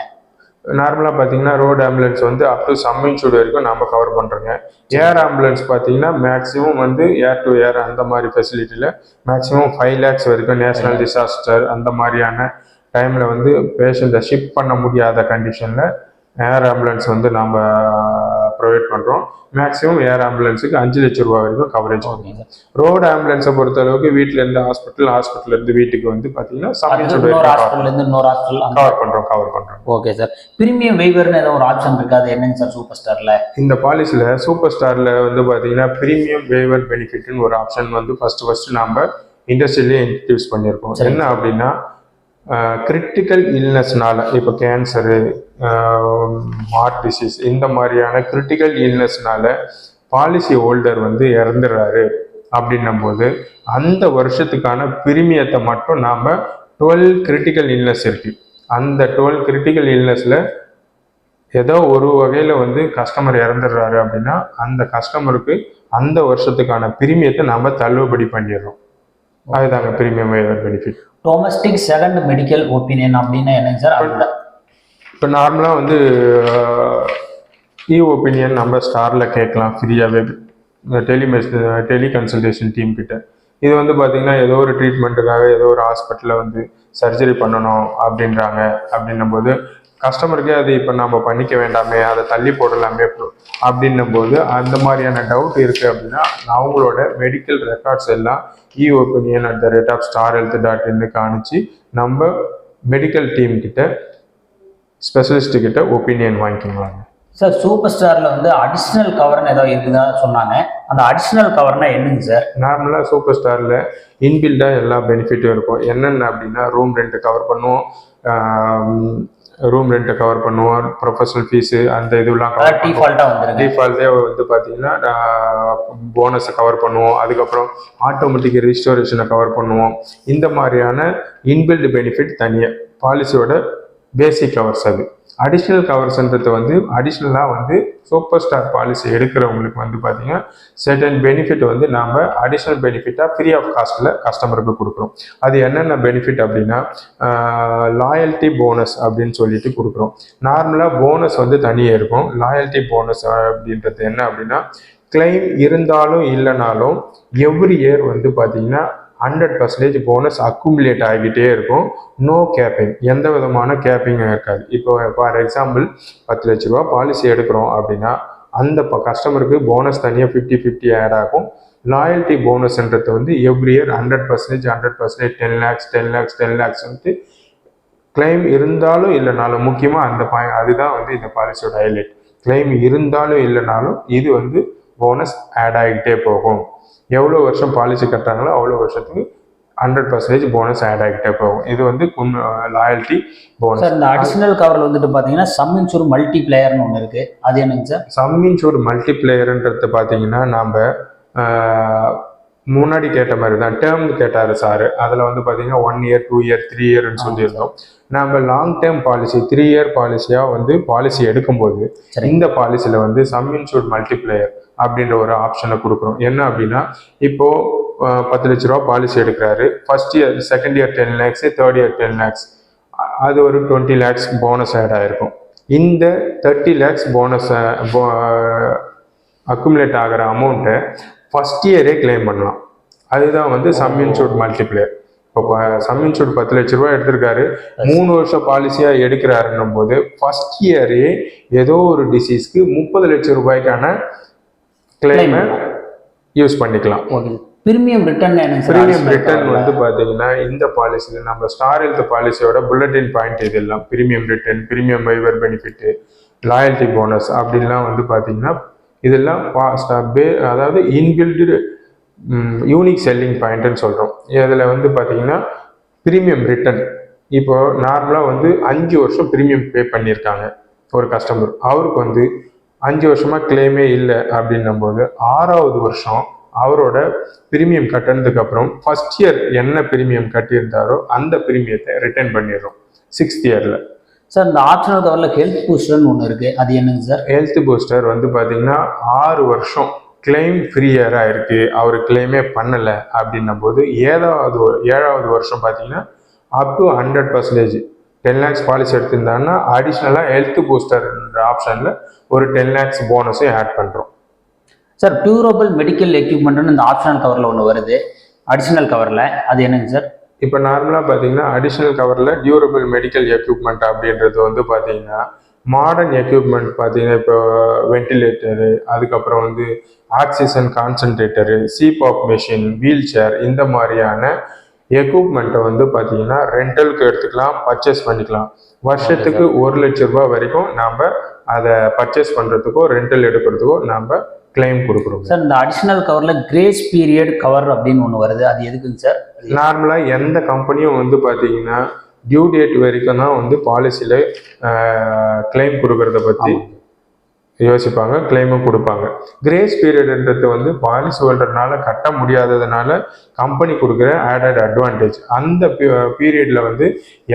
நார்மலாக பார்த்தீங்கன்னா ரோடு ஆம்புலன்ஸ் வந்து அப் டு சம் இன்சூர்ட் வரைக்கும் நம்ம கவர் பண்ணுறோங்க ஏர் ஆம்புலன்ஸ் பார்த்தீங்கன்னா மேக்ஸிமம் வந்து ஏர் டு ஏர் அந்த மாதிரி ஃபெசிலிட்டியில் மேக்ஸிமம் ஃபைவ் லேக்ஸ் வரைக்கும் நேஷனல் டிசாஸ்டர் அந்த மாதிரியான டைமில் வந்து பேஷண்ட்டை ஷிப் பண்ண முடியாத கண்டிஷனில் ஏர் ஆம்புலன்ஸ் வந்து நம்ம ப்ரொவைட் பண்ணுறோம் மேக்ஸிமம் ஏர் ஆம்புலன்ஸுக்கு அஞ்சு லட்ச ரூபா வரைக்கும் கவரேஜ் சார் ரோடு ஆம்புலன்ஸை பொறுத்த அளவுக்கு வீட்டில் இருந்து ஹாஸ்பிட்டல் ஹாஸ்பிட்டல் இருந்து வீட்டுக்கு வந்து பார்த்தீங்கன்னா கவர் பண்ணுறோம் கவர் பண்ணுறோம் ஓகே சார் பிரீமியம் வெய்வர்னு ஏதோ ஒரு ஆப்ஷன் இருக்கு. அது என்னங்க சார் சூப்பர் ஸ்டார்ல இந்த பாலிசியில் சூப்பர் ஸ்டாரில் வந்து பார்த்தீங்கன்னா ப்ரீமியம் வேவர் பெனிஃபிட்னு ஒரு ஆப்ஷன் வந்து ஃபர்ஸ்ட் ஃபர்ஸ்ட் நம்ம இண்டஸ்ட்ரியிலே இன்ட்ரடியூஸ் பண்ணியிருக்கோம். என்ன அப்படின்னா கிரிட்டிக்கல் இல்னஸ்னால இப்போ கேன்சரு ஹார்ட் டிசீஸ் இந்த மாதிரியான கிரிட்டிக்கல் இல்னஸ்னால பாலிசி ஹோல்டர் வந்து இறந்துடுறாரு அப்படின்னும் போது அந்த வருஷத்துக்கான பிரிமியத்தை மட்டும் நாம் டுவெல் கிரிட்டிக்கல் இல்னஸ் இருக்கு. அந்த டுவெல் கிரிட்டிக்கல் இல்னஸில் ஏதோ ஒரு வகையில் வந்து கஸ்டமர் இறந்துடுறாரு அப்படின்னா அந்த கஸ்டமருக்கு அந்த வருஷத்துக்கான பிரிமியத்தை நாம் தள்ளுபடி பண்ணிடுறோம். அதுதாங்க premium benefit domestic second medical opinion அப்படின்னா என்னங்க சார்? இப்போ நார்மலாக வந்து uh, இ ஒப்பீனியன் நம்ம ஸ்டாரில் கேட்கலாம் ஃப்ரீயாகவே டெலிமெஸ் டெலி கன்சல்டேஷன் டீம் கிட்ட. இது வந்து பார்த்தீங்கன்னா ஏதோ ஒரு ட்ரீட்மெண்ட்டுக்காக ஏதோ ஒரு ஹாஸ்பிட்டலில் வந்து சர்ஜரி பண்ணணும் அப்படின்றாங்க. அப்படின்னும் போது கஸ்டமருக்கே அது இப்போ நம்ம பண்ணிக்க வேண்டாமே அதை தள்ளி போடலாமே அப்படின்னும் போது அந்த மாதிரியான டவுட் இருக்குது அப்படின்னா அவங்களோட மெடிக்கல் ரெக்கார்ட்ஸ் எல்லாம் e opinion at the rate of star health dot இன்னு காணிச்சு நம்ம மெடிக்கல் டீம் கிட்ட ஸ்பெஷலிஸ்ட் கிட்ட ஒப்பீனியன் வாங்கிக்கலாங்க. சார் சூப்பர் ஸ்டார்ல வந்து அடிஷ்னல் கவர்னு ஏதோ இருக்குதா சொன்னாங்க. அந்த அடிஷ்னல் கவர்னா என்னங்க சார்? நார்மலாக சூப்பர் ஸ்டாரில் இன்பில்டாக எல்லா பெனிஃபிட்டும் இருக்கும். என்னென்ன அப்படின்னா ரூம் ரெண்ட்டு கவர் பண்ணுவோம். ரூம் ரெண்ட்டை கவர் பண்ணுவோம் ப்ரொஃபஷனல் ஃபீஸு அந்த இதுவெல்லாம் கவர் பண்ணுவோம். டிஃபால்ட்டா வந்து பார்த்தீங்கன்னா போனஸை கவர் பண்ணுவோம். அதுக்கப்புறம் ஆட்டோமேட்டிக் ரிஸ்டோரேஷனை கவர் பண்ணுவோம். இந்த மாதிரியான இன்பில்டு பெனிஃபிட் தனியாக பாலிசியோட பேசிக் கவர்ஸ் அது. அடிஷ்னல் கவர்ஸ்ன்றது வந்து அடிஷ்னலாக வந்து சூப்பர் ஸ்டார் பாலிசி எடுக்கிறவங்களுக்கு வந்து பார்த்தீங்கன்னா சர்டன் பெனிஃபிட் வந்து நாம் அடிஷ்னல் பெனிஃபிட்டாக ஃப்ரீ ஆஃப் காஸ்ட்டில் கஸ்டமருக்கு கொடுக்குறோம். அது என்னென்ன பெனிஃபிட் அப்படின்னா லாயல்ட்டி போனஸ் அப்படின்னு சொல்லிட்டு கொடுக்குறோம். நார்மலாக போனஸ் வந்து தனியாக இருக்கும். லாயல்ட்டி போனஸ் அப்படின்றது என்ன அப்படின்னா கிளைம் இருந்தாலும் இல்லைனாலும் எவ்ரி இயர் வந்து பார்த்தீங்கன்னா ஹண்ட்ரட் பர்சன்டேஜ் போனஸ் அக்குமுலேட் ஆகிக்கிட்டே இருக்கும். நோ கேப்பிங் எந்த விதமான கேப்பிங்கும் இருக்காது. இப்போ ஃபார் எக்ஸாம்பிள் பத்து லட்ச ரூபா பாலிசி எடுக்கிறோம் அப்படின்னா அந்த கஸ்டமருக்கு போனஸ் தனியாக ஃபிஃப்டி ஃபிஃப்டி ஆட் ஆகும். லாயல்ட்டி போனஸ்ன்றது வந்து every year hundred percentage hundred percentage ten lakhs ten lakhs ten lakhs வந்து கிளைம் இருந்தாலும் இல்லைனாலும் முக்கியமாக அந்த பாய் அதுதான் வந்து இந்த பாலிசியோட ஹைலைட் கிளைம் இருந்தாலும் இல்லைனாலும் இது வந்து போனஸ் ஆட் ஆகிக்கிட்டே போகும். எவ்வளோ வருஷம் பாலிசி கட்டுறாங்களோ அவ்வளோ வருஷத்துக்கு ஹண்ட்ரட் பர்சன்டேஜ் போனஸ் ஆட் ஆகிட்டே போகும். இது வந்து லாயல்ட்டி போனஸ் சார் இந்த அடிஷ்னல் கவர்ல வந்துட்டு பாத்தீங்கன்னா சம் இன்சூர் மல்டி பிளேயர்னு ஒன்று இருக்கு. அது என்னங்க சார்? சம் இன்சூர்ட் மல்டிப்ளேயர்ன்றது பார்த்தீங்கன்னா நாம் முன்னாடி கேட்ட மாதிரி தான் டேர்ம் கேட்டார் சார் அதில் வந்து பார்த்தீங்கன்னா one year two year three இயர்னு சொல்லியிருந்தோம் நம்ம long term policy three year பாலிசியாக வந்து பாலிசி எடுக்கும்போது. இந்த பாலிசியில் வந்து சம் இன்சூர்ட் மல்டிப்ளேயர் அப்படின்ற ஒரு ஆப்ஷனை கொடுக்குறோம். என்ன அப்படின்னா இப்போ அஹ், பத்து லட்ச ரூபா பாலிசி எடுக்கிறாரு. First year second year ten lakhs third year ten lakhs அது ஒரு டுவெண்ட்டி லேக்ஸ் போனஸ் ஆட் ஆயிருக்கும். இந்த தேர்ட்டி லேக்ஸ் போனஸ் அக்குமுலேட் ஆகிற அமௌண்ட்டை ஃபஸ்ட் இயரே கிளைம் பண்ணலாம். அதுதான் வந்து சம் இன்சூர்ட் மல்டிப்ளேயர் இப்போ சம் இன்சூர்ட் பத்து லட்ச ரூபாய் எடுத்திருக்காரு. மூணு வருஷம் பாலிசியாக எடுக்கிறாருன்னும் போது ஃபர்ஸ்ட் இயரே ஏதோ ஒரு டிசீஸ்க்கு முப்பது லட்சம் ரூபாய்க்கான கிளைமை யூஸ் பண்ணிக்கலாம். Okay premium return premium return? வந்து பார்த்தீங்கன்னா இந்த பாலிசியில் நம்ம ஸ்டார் ஹெல்த் பாலிசியோட புல்லட்டின் பாயிண்ட் இதெல்லாம் premium return premium waiver benefit loyalty bonus அப்படின்லாம் வந்து பார்த்தீங்கன்னா இதெல்லாம் பே- அதாவது இன்பில்டு யூனிக் செல்லிங் பாயிண்ட்னு சொல்கிறோம் இதில் வந்து பார்த்தீங்கன்னா ப்ரீமியம் ரிட்டர்ன் இப்போ நார்மலாக வந்து அஞ்சு வருஷம் ப்ரீமியம் பே பண்ணியிருக்காங்க ஒரு கஸ்டமர் அவருக்கு வந்து அஞ்சு வருஷமாக கிளைமே இல்லை அப்படின்னும் போது ஆறாவது வருஷம் அவரோட பிரீமியம் கட்டினதுக்கு அப்புறம் ஃபர்ஸ்ட் இயர் என்ன பிரீமியம் கட்டியிருந்தாரோ அந்த பிரீமியத்தை ரிட்டர்ன் பண்ணிடுறோம். சிக்ஸ்த் இயரில் சார் இந்த ஆப்ஷனல் கவரில் ஹெல்த் பூஸ்டர்னு ஒன்று இருக்குது அது என்னங்க சார் ஹெல்த் பூஸ்டர் வந்து பார்த்தீங்கன்னா ஆறு வருஷம் கிளைம் ஃப்ரீ இயராக இருக்கு. அவர் கிளைமே பண்ணலை அப்படின்னும் போது ஏழாவது ஏழாவது வருஷம் பார்த்தீங்கன்னா up to hundred percentage ten lakhs policy எடுத்திருந்தாங்கன்னா அடிஷ்னலாக ஹெல்த் பூஸ்டர்ன்ற ஆப்ஷனில் ஒரு டென் லேக்ஸ் போனஸையும் ஆட் பண்ணுறோம் சார் டியூரபிள் மெடிக்கல் எக்யூப்மெண்ட்னு இந்த ஆப்ஷனல் கவரில் ஒன்று வருது. அடிஷனல் கவரில் அது என்னங்க சார் இப்போ நார்மலாக பார்த்தீங்கன்னா அடிஷ்னல் கவரில் டியூரபிள் மெடிக்கல் எக்யூப்மெண்ட் அப்படின்றது வந்து பார்த்தீங்கன்னா மாடர்ன் எக்யூப்மெண்ட் பார்த்தீங்கன்னா இப்போ வென்டிலேட்டரு அதுக்கப்புறம் வந்து oxygen concentrator CPAP machine wheelchair இந்த மாதிரியான எக்யூப்மெண்ட்டை வந்து பார்த்தீங்கன்னா ரெண்டலுக்கு எடுத்துக்கலாம் பர்ச்சேஸ் பண்ணிக்கலாம். வருஷத்துக்கு ஒரு லட்ச ரூபா வரைக்கும் நாம் அதை பர்ச்சேஸ் பண்ணுறதுக்கோ ரெண்டல் எடுக்கிறதுக்கோ நாம் கிளைம் கொடுக்குறோம் சார் இந்த அடிஷனல் கவரில் கிரேஸ் பீரியட் கவர் அப்படின்னு ஒன்று வருது. அது எதுக்குங்க சார் நார்மலாக எந்த கம்பெனியும் வந்து பார்த்தீங்கன்னா டியூ டேட் வரைக்கும் தான் வந்து பாலிசியில் கிளைம் கொடுக்கறத பற்றி யோசிப்பாங்க கிளைமும் கொடுப்பாங்க. கிரேஸ் பீரியட்ன்றது வந்து பாலிசி ஹோல்டர்னால கட்ட முடியாததுனால கம்பெனி கொடுக்குற ஆடட் அட்வான்டேஜ் அந்த பீரியடில் வந்து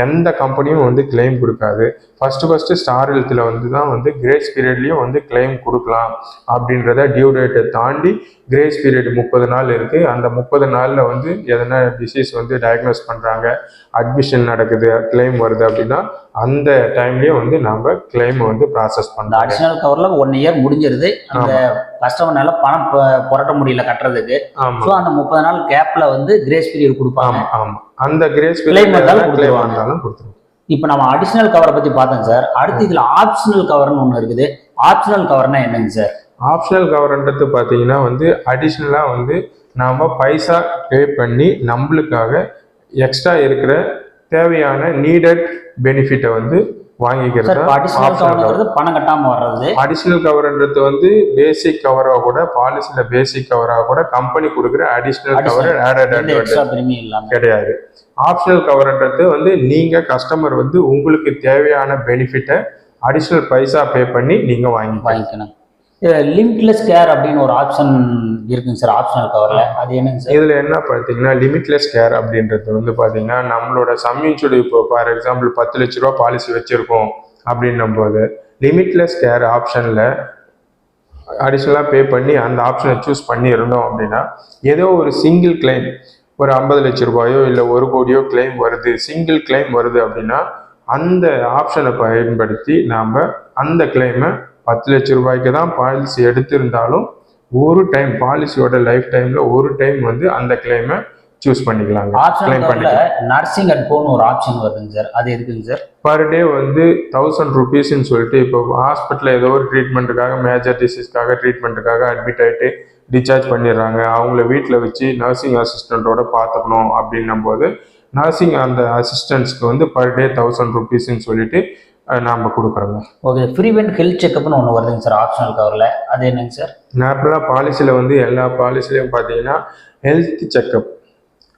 எந்த கம்பெனியும் வந்து கிளைம் கொடுக்காது. ஃபஸ்ட்டு ஃபஸ்ட்டு ஸ்டார் ஹெல்த்தில் வந்து தான் வந்து கிரேஸ் பீரியட்லேயும் வந்து கிளைம் கொடுக்கலாம் அப்படின்றத டியூ டேட்டை தாண்டி கிரேஸ் பீரியட் முப்பது நாள் இருக்குது அந்த முப்பது நாளில் வந்து எதனா டிசீஸ் வந்து டயக்னோஸ் பண்ணுறாங்க அட்மிஷன் நடக்குது கிளைம் வருது அப்படின்னா அந்த டைம்லேயும் வந்து நம்ம கிளைம் வந்து ப்ராசஸ் இந்த பண்ணலாம் அடிஷனல் கவரில் ஒன் இயர் முடிஞ்சிருது. அந்த கஸ்டமர்னால பணம் புரட்ட முடியல கட்டுறதுக்கு. ஸோ அந்த முப்பது நாள் கேப்ல வந்து கிரேஸ் பீரியட் கொடுப்பாங்க. ஆமா அந்த கிரேஸ் கிளைம் கொடுத்துருவாங்க. இப்போ நம்ம அடிஷனல் கவரை பத்தி பார்த்தோம் சார் அடுத்து இதுல ஆப்ஷனல் கவர்னு ஒன்று இருக்குது. ஆப்ஷனல் கவர்னா என்னங்க சார் ஆப்ஷனல் கவர்ன்றது பார்த்தீங்கன்னா வந்து அடிஷ்னலாக வந்து நாம பைசா பே பண்ணி நம்மளுக்காக எக்ஸ்ட்ரா இருக்கிற தேவையான நீடட் பெனிஃபிட்டை வந்து வாங்கிக்கிறது பணம் கட்டாம வர்றது. அடிஷ்னல் கவர்ன்றது வந்து பேசிக் கவராக கூட பாலிசியில் பேசிக் கவராக கூட கம்பெனி கொடுக்குற அடிஷ்னல் கவர். ஆடட் கிடையாது. ஆப்ஷனல் கவர்ன்றது வந்து நீங்க கஸ்டமர் வந்து உங்களுக்கு தேவையான பெனிஃபிட்டை அடிஷ்னல் பைசா பே பண்ணி நீங்க வாங்கிக்கலாம். வாங்கிக்கணும் லிமிட்லெஸ் கேர் அப்படின்னு ஒரு ஆப்ஷன் இருக்குங்க சார் ஆப்ஷனல் கவரில் அது என்னங்க சார் இதில் என்ன பார்த்தீங்கன்னா லிமிட்லெஸ் கேர் அப்படின்றது வந்து பார்த்தீங்கன்னா நம்மளோட சம்மின்சூடு இப்போ ஃபார் எக்ஸாம்பிள் பத்து லட்ச ரூபா பாலிசி வச்சுருக்கோம் அப்படின்னும் போது லிமிட்லெஸ் கேர் ஆப்ஷனில் அடிஷ்னலாக பே பண்ணி அந்த ஆப்ஷனை சூஸ் பண்ணியிருந்தோம் அப்படின்னா ஏதோ ஒரு சிங்கிள் கிளைம் ஒரு ஐம்பது லட்ச ரூபாயோ இல்லை ஒரு கோடியோ கிளைம் வருது சிங்கிள் கிளைம் வருது அப்படின்னா அந்த ஆப்ஷனை பயன்படுத்தி நாம் அந்த கிளைமை பத்து லட்ச ரூபாய்க்கு தான் பாலிசி எடுத்திருந்தாலும் ஒரு டைம் பாலிசியோட லைஃப் டைம்ல ஒரு டைம் வந்து அந்த கிளைமை சூஸ் பண்ணிக்கலாங்க. கிளைம் பண்ணிக்கலாம். நர்சிங் அட் ஹோம் ஒரு ஆப்ஷன் வருதுங்க சார் அது இருக்குங்க சார் பர் டே வந்து தௌசண்ட் ருபீஸ்ன்னு சொல்லிட்டு இப்போ ஹாஸ்பிட்டலில் ஏதோ ஒரு ட்ரீட்மெண்ட்டுக்காக மேஜர் டிசீஸ்க்காக ட்ரீட்மெண்ட்டுக்காக அட்மிட் ஆகிட்டு டிஸ்சார்ஜ் பண்ணிடுறாங்க. அவங்கள வீட்டில் வச்சு நர்சிங் அசிஸ்டண்ட்டோட பார்த்துக்கணும் அப்படின்னும் போது நர்சிங் அந்த அசிஸ்டன்ஸ்க்கு வந்து பர் டே தௌசண்ட் ருபீஸ்ன்னு சொல்லிட்டு நாம கொடுக்குறோங்க. ஓகே ஃப்ரீவெண்ட் ஹெல்த் செக்அப்னு ஒன்று வருதுங்க சார் ஆப்ஷனல் கவர்ல அது என்னங்க சார் நார்மலாக பாலிசியில் வந்து எல்லா பாலிசிலையும் பார்த்தீங்கன்னா health checkup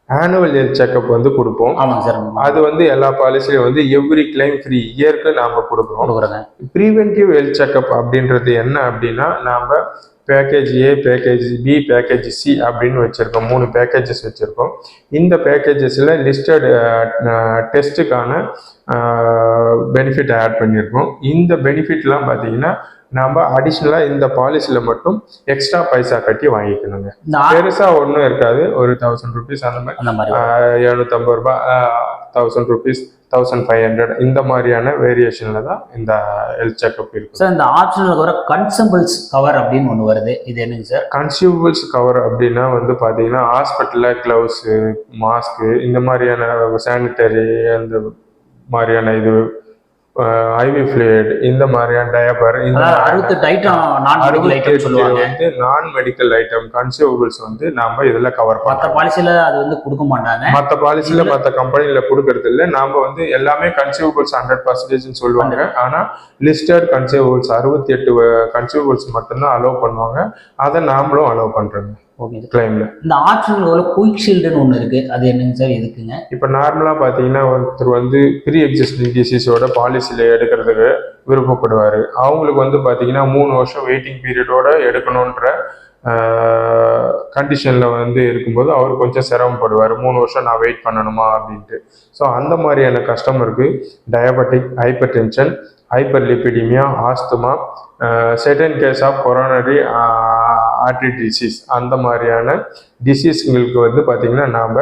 annual health checkup வந்து கொடுப்போம். ஆமாங்க சார் அது வந்து எல்லா பாலிசிலையும் வந்து எவ்ரி கிளைம் ஃப்ரீ இயருக்கு நாம் கொடுக்குறோம். ப்ரீவென்டிவ் ஹெல்த் செக்கப் அப்படின்றது என்ன அப்படின்னா நாம் package A package B package C அப்படின்னு வச்சுருக்கோம். மூணு பேக்கேஜஸ் வச்சுருக்கோம். இந்த பேக்கேஜஸில் லிஸ்டட் டெஸ்ட்டுக்கான பெனிஃபிட் ஆட் பண்ணியிருக்கோம் இந்த பெனிஃபிட்லாம் பார்த்தீங்கன்னா நாம் அடிஷ்னலாக இந்த பாலிசியில் மட்டும் எக்ஸ்ட்ரா பைசா கட்டி வாங்கிக்கணுங்க. பெருசாக ஒன்றும் இருக்காது. ஒரு தௌசண்ட் ருபீஸ் அந்த மாதிரி அந்த மாதிரி எழுநூத்தம்பது ரூபாய் thousand rupees thousand five hundred இந்த மாதிரியான வேரியேஷனில் தான் இந்த ஹெல்த் செக்கப் இருக்கு சார் இந்த ஆப்ஷனல் கவரை கன்சம்பிள்ஸ் கவர் அப்படின்னு ஒன்று வருது. இது என்னங்க சார் கன்சியூமபிள்ஸ் கவர் அப்படின்னா வந்து பார்த்தீங்கன்னா ஹாஸ்பிட்டலில் க்ளவுஸு மாஸ்க்கு இந்த மாதிரியான சானிட்டரி அந்த மாதிரியான இது ஐவி ஃப்ளூயிட் இந்த மாதிரியான டயப்பர் இந்த அறுபத்தெட்டு ஐட்டம் நான் மெடிக்கல் ஐட்டம் சொல்லுவாங்க. வந்து நான் மெடிக்கல் ஐட்டம் கன்சியூமபிள்ஸ் வந்து நாம இதுல கவர் மற்ற பண்றோம் பாலிசியில் அது வந்து கொடுக்க மாட்டாங்க. மற்ற பாலிசில மற்ற கம்பெனில கொடுக்கறது இல்ல. நாம வந்து எல்லாமே கன்சியூமபிள்ஸ் ஹண்ட்ரட் பர்சன்டேஜ் சொல்லுவாங்க. ஆனா லிஸ்டட் கன்சியூமபிள்ஸ் அறுபத்தி எட்டு கன்சியூமபிள்ஸ் மட்டும்தான் அலோவ் பண்ணுவாங்க. அதை நாமளும் அலோவ் பண்றோங்க. ஓகே கிளைம்ல இந்த ஆப்ஷனல் கவரில் குயிக் ஷீல்டுன்னு ஒன்று இருக்கு. அது என்னங்க சார் எதுக்குங்க? இப்போ நார்மலாக பார்த்தீங்கன்னா ஒருத்தர் வந்து ப்ரீ எக்ஸிஸ்டிங் டிசீஸோட பாலிசியில் எடுக்கிறதுக்கு விருப்பப்படுவார். அவங்களுக்கு வந்து பார்த்தீங்கன்னா மூணு வருஷம் வெயிட்டிங் பீரியடோட எடுக்கணுன்ற கண்டிஷனில் வந்து இருக்கும்போது அவர் கொஞ்சம் சிரமப்படுவார். மூணு வருஷம் நான் வெயிட் பண்ணணுமா அப்படின்ட்டு. ஸோ அந்த மாதிரியான கஸ்டமருக்கு diabetic hypertension hyperlipidemia asthma second case of coronary artery disease அந்த மாதிரியான டிசீஸ்களுக்கு வந்து பார்த்திங்கன்னா நாம்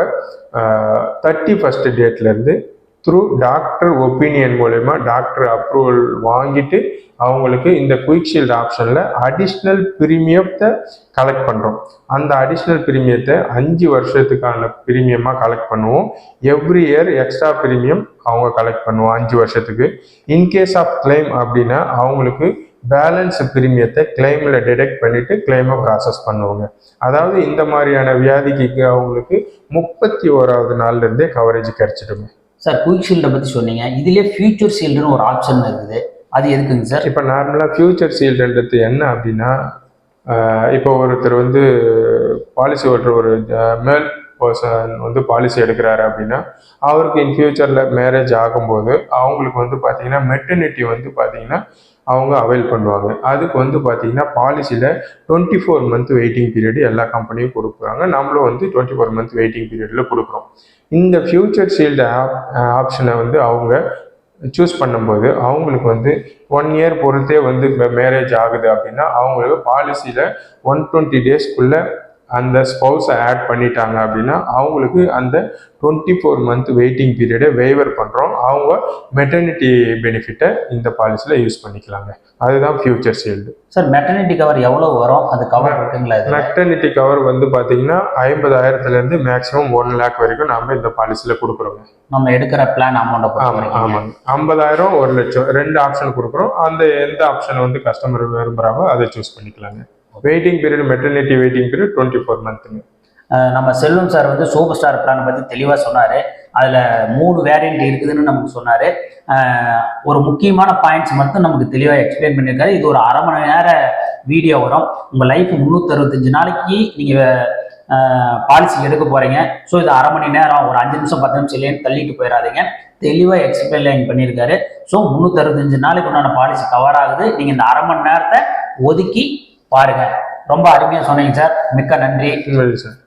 தேர்ட்டி ஃபஸ்ட்டு டேட்லேருந்து த்ரூ டாக்டர் ஒப்பீனியன் மூலயமா டாக்டர் அப்ரூவல் வாங்கிட்டு அவங்களுக்கு இந்த குயிக் ஷீல்டு ஆப்ஷனில் அடிஷ்னல் ப்ரீமியத்தை கலெக்ட் பண்ணுறோம் அந்த அடிஷ்னல் ப்ரீமியத்தை அஞ்சு வருஷத்துக்கான ப்ரீமியமாக கலெக்ட் பண்ணுவோம். எவ்ரி இயர் எக்ஸ்ட்ரா பிரீமியம் அவங்க கலெக்ட் பண்ணுவோம் அஞ்சு வருஷத்துக்கு. இன்கேஸ் ஆஃப் கிளைம் அப்படின்னா அவங்களுக்கு பேலன்ஸ் ப்ரீமியத்தை கிளைமில் டிடெக்ட் பண்ணிவிட்டு கிளைமை ப்ராசஸ் பண்ணுவாங்க. அதாவது இந்த மாதிரியான வியாதிக்கு அவங்களுக்கு முப்பத்தி ஓராவது நாள்லேருந்தே கவரேஜ் கிடச்சிடுங்க. சார் குயிக் ஷீல்டை பற்றி சொன்னீங்க. இதுலேயே ஃபியூச்சர் ஷீல்டுன்னு ஒரு ஆப்ஷன் இருக்குது. அது எதுக்குங்க சார் இப்போ நார்மலாக ஃபியூச்சர் சீல்டுன்றது என்ன அப்படின்னா இப்போ ஒருத்தர் வந்து பாலிசி ஓட்டுற ஒரு மேல் பர்சன் வந்து பாலிசி எடுக்கிறாரு அப்படின்னா அவருக்கு இன் ஃபியூச்சரில் மேரேஜ் ஆகும்போது அவங்களுக்கு வந்து பார்த்தீங்கன்னா மெட்டர்னிட்டி வந்து பார்த்தீங்கன்னா அவங்க அவைல் பண்ணுவாங்க. அதுக்கு வந்து பார்த்தீங்கன்னா பாலிசியில் twenty four month waiting period எல்லா கம்பெனியும் கொடுக்குறாங்க. நம்மளும் வந்து டுவெண்ட்டி ஃபோர் மந்த் வெயிட்டிங் பீரியடில் கொடுக்குறோம். இந்த ஃபியூச்சர் ஷீல்டு ஆப் ஆப்ஷனை வந்து அவங்க சூஸ் பண்ணும்போது அவங்களுக்கு வந்து ஒன் இயர் பொறுத்தே வந்து மேரேஜ் ஆகுது அப்படின்னா அவங்களுக்கு பாலிசியில் ஒன் டுவெண்ட்டி டேஸ்க்குள்ளே அந்த ஸ்பௌஸை ஆட் பண்ணிட்டாங்க அப்படின்னா அவங்களுக்கு அந்த டுவெண்ட்டி ஃபோர் மந்த் வெயிட்டிங் பீரியடை வேவர் பண்ணுறோம் அவங்க மெட்டர்னிட்டி பெனிஃபிட்டை இந்த பாலிசியில் யூஸ் பண்ணிக்கலாங்க. அதுதான் future shield sir maternity cover எவ்வளோ வரும்? அது கவர் இருக்குங்களா மெட்டர்னிட்டி கவர் வந்து பார்த்தீங்கன்னா ஐம்பதாயிரத்துலேருந்து மேக்ஸிமம் ஒன் லேக் வரைக்கும் நம்ம இந்த பாலிசியில் கொடுக்குறோங்க. நம்ம எடுக்கிற பிளான் பொறுத்த ஆமாம் ஆமாங்க. ஐம்பதாயிரம் ஒரு லட்சம் ரெண்டு ஆப்ஷன் கொடுக்குறோம். அந்த எந்த ஆப்ஷன் வந்து கஸ்டமர் விரும்புகிறாங்களோ அதை சூஸ் பண்ணிக்கலாங்க. Waiting period maternity waiting period twenty four மந்த்துங்க நம்ம செல்வம் சார் வந்து சூப்பர் ஸ்டார் பிளானை பற்றி தெளிவாக சொன்னார். அதில் மூணு வேரியண்ட் இருக்குதுன்னு நமக்கு சொன்னார். ஒரு முக்கியமான பாயிண்ட்ஸ் மட்டும் நமக்கு தெளிவாக எக்ஸ்பிளைன் பண்ணியிருக்காரு. இது ஒரு அரை மணி நேர வீடியோ வரும். உங்கள் லைஃப் முந்நூற்றறுபத்தஞ்சு நாளைக்கு நீங்கள் பாலிசி எடுக்க போகிறீங்க ஸோ இது அரை மணி நேரம் ஒரு அஞ்சு நிமிஷம் பத்து நிமிஷம் இல்லைன்னு தள்ளிட்டு போயிடாதீங்க தெளிவாக எக்ஸ்பிளைன் பண்ணியிருக்காரு. ஸோ முந்நூற்றறுபத்தஞ்சு நாளைக்கு உண்டான பாலிசி கவர் ஆகுது. நீங்கள் இந்த அரை மணி நேரத்தை ஒதுக்கி பாருங்க. ரொம்ப அருமையாக சொன்னீங்க சார். மிக்க நன்றி சார்.